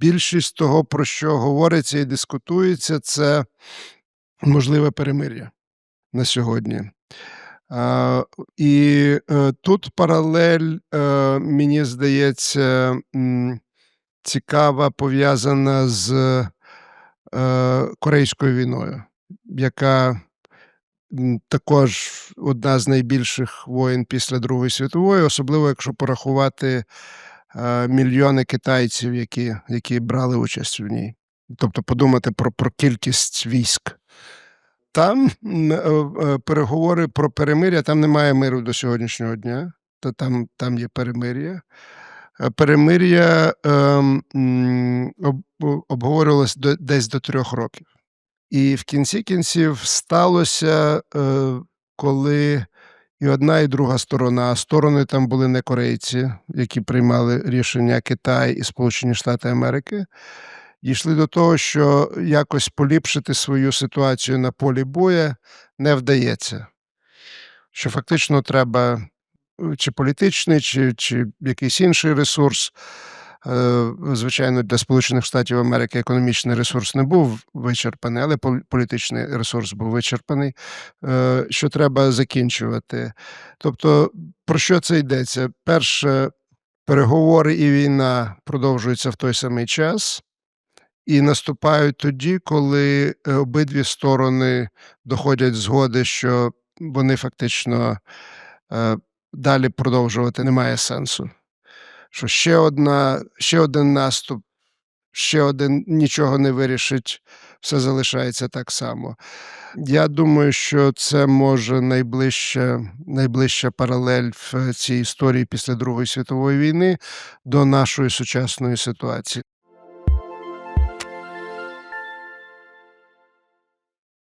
більшість того, про що говориться і дискутується, це можливе перемир'я на сьогодні. І, е, тут паралель, е, мені здається, цікава, пов'язана з, е, Корейською війною, яка, також одна з найбільших воєн після Другої світової, особливо якщо порахувати, мільйони китайців, які які брали участь в ній. Тобто подумати про про кількість військ. Там, е, е, переговори про перемир'я, там немає миру до сьогоднішнього дня, то там там є перемир'я. Е, перемир'я, ем, об обговорювалось до десь до 3 років. І в кінці кінців сталося, е, коли і одна, і друга сторона, а сторони там були не корейці, які приймали рішення, Китай і Сполучені Штати Америки, дійшли до того, що якось поліпшити свою ситуацію на полі бою не вдається. Що фактично треба чи політичний, чи чи якийсь інший ресурс. Е, звичайно, для Сполучених Штатів Америки економічний ресурс не був вичерпаний, але політичний ресурс був вичерпаний, е, що треба закінчувати. Тобто, про що це йдеться? Перше, переговори і війна продовжуються в той самий час і наступають тоді, коли, е, обидві сторони доходять згоди, що вони фактично, далі продовжувати немає сенсу. Що ще одна ще один наступ, ще один нічого не вирішить, все залишається так само. Я думаю, що це може найближча найближча паралель в цій історії після Другої світової війни до нашої сучасної ситуації.